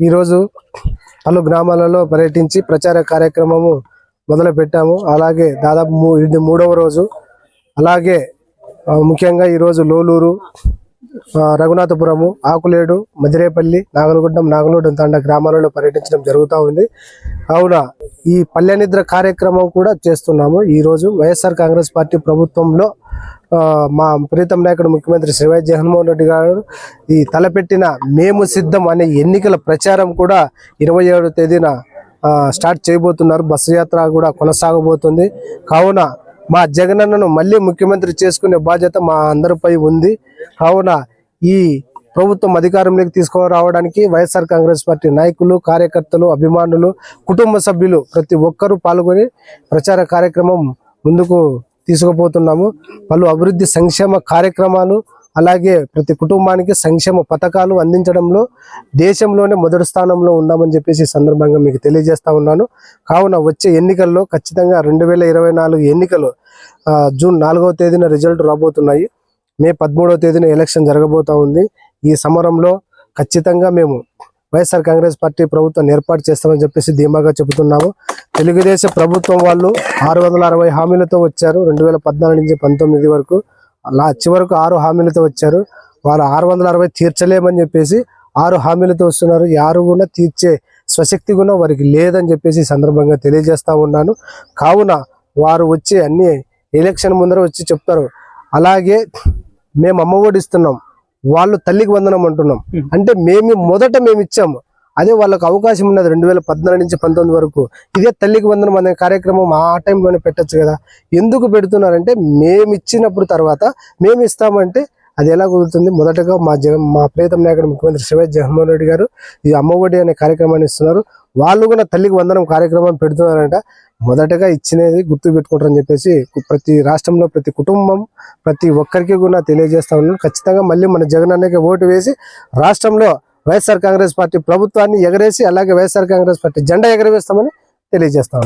ఈరోజు పలు గ్రామాలలో పర్యటించి ప్రచార కార్యక్రమము మొదలు పెట్టాము అలాగే దాదాపు ఇది మూడవ రోజు. అలాగే ముఖ్యంగా ఈరోజు లోలూరు రఘునాథపురము ఆకులేడు మదిరేపల్లి నాగలగుడ్డం నాగలూడెం తండ గ్రామాలలో పర్యటించడం జరుగుతూ ఉంది. కావున ఈ పల్లె నిద్ర కార్యక్రమం కూడా చేస్తున్నాము. ఈరోజు వైఎస్ఆర్ కాంగ్రెస్ పార్టీ ప్రభుత్వంలో మా ప్రీతం నాయకుడు ముఖ్యమంత్రి శ్రీ వైఎస్ జగన్మోహన్ రెడ్డి గారు ఈ తలపెట్టిన మేము సిద్ధం అనే ఎన్నికల ప్రచారం కూడా ఇరవై ఏడు తేదీన స్టార్ట్ చేయబోతున్నారు. బస్సు యాత్ర కూడా కొనసాగబోతుంది. కావున మా జగనన్నను మళ్ళీ ముఖ్యమంత్రి చేసుకునే బాధ్యత మా అందరిపై ఉంది. కావున ఈ ప్రభుత్వం అధికారంలోకి తీసుకురావడానికి వైఎస్ఆర్ కాంగ్రెస్ పార్టీ నాయకులు కార్యకర్తలు అభిమానులు కుటుంబ సభ్యులు ప్రతి ఒక్కరూ పాల్గొని ప్రచార కార్యక్రమం ముందుకు తీసుకుపోతున్నాము. పలు అభివృద్ధి సంక్షేమ కార్యక్రమాలు అలాగే ప్రతి కుటుంబానికి సంక్షేమ పథకాలు అందించడంలో దేశంలోనే మొదటి స్థానంలో ఉన్నామని చెప్పేసి సందర్భంగా మీకు తెలియజేస్తా ఉన్నాను. కావున వచ్చే ఎన్నికల్లో ఖచ్చితంగా రెండు వేల ఇరవై నాలుగు ఎన్నికలు జూన్ నాలుగవ తేదీన రిజల్ట్ రాబోతున్నాయి. మే పదమూడవ తేదీన ఎలక్షన్ జరగబోతా ఉంది. ఈ సమరంలో ఖచ్చితంగా మేము వైఎస్ఆర్ కాంగ్రెస్ పార్టీ ప్రభుత్వాన్ని ఏర్పాటు చేస్తామని చెప్పేసి ధీమాగా చెబుతున్నాము. తెలుగుదేశం ప్రభుత్వం వాళ్ళు ఆరు వందల అరవై హామీలతో వచ్చారు. రెండు వేల పద్నాలుగు నుంచి పంతొమ్మిది వరకు అలా చివరకు ఆరు హామీలతో వచ్చారు. వాళ్ళు ఆరు వందల అరవై తీర్చలేమని చెప్పేసి ఆరు హామీలతో వస్తున్నారు. ఆరు కూడా తీర్చే స్వశక్తి కూడా వారికి లేదని చెప్పేసి సందర్భంగా తెలియజేస్తూ ఉన్నాను. కావున వారు వచ్చి అన్ని ఎలక్షన్ ముందర వచ్చి చెప్తారు. అలాగే మేము అమ్మఒడిస్తున్నాం వాళ్ళు తల్లికి వందనం అంటున్నాం. అంటే మేము మొదట మేము ఇచ్చాము. అదే వాళ్ళకు అవకాశం ఉన్నది రెండు వేల పద్నాలుగు నుంచి పంతొమ్మిది వరకు. ఇదే తల్లికి వందనం అనే కార్యక్రమం ఆ టైంలోనే పెట్టొచ్చు కదా. ఎందుకు పెడుతున్నారంటే మేము ఇచ్చినప్పుడు తర్వాత మేము ఇస్తామంటే అది ఎలా కుదురుతుంది? మొదటగా మా జగన్ మా ప్రీతం నాయకుడు ముఖ్యమంత్రి శివజ్ జగన్మోహన్ రెడ్డి గారు ఈ అమ్మఒడి అనే కార్యక్రమాన్ని ఇస్తున్నారు. వాళ్ళు కూడా తల్లికి వందనం కార్యక్రమం పెడుతున్నారంట. మొదటగా ఇచ్చినది గుర్తు పెట్టుకుంటారని చెప్పేసి ప్రతి రాష్ట్రంలో ప్రతి కుటుంబం ప్రతి ఒక్కరికి కూడా తెలియజేస్తా ఉన్నాను. ఖచ్చితంగా మళ్ళీ మన జగన్ అన్నకి ఓటు వేసి రాష్ట్రంలో వైఎస్ఆర్ కాంగ్రెస్ పార్టీ ప్రభుత్వాన్ని ఎగరేసి అలాగే వైఎస్ఆర్ కాంగ్రెస్ పార్టీ జెండా ఎగరవేస్తామని తెలియజేస్తా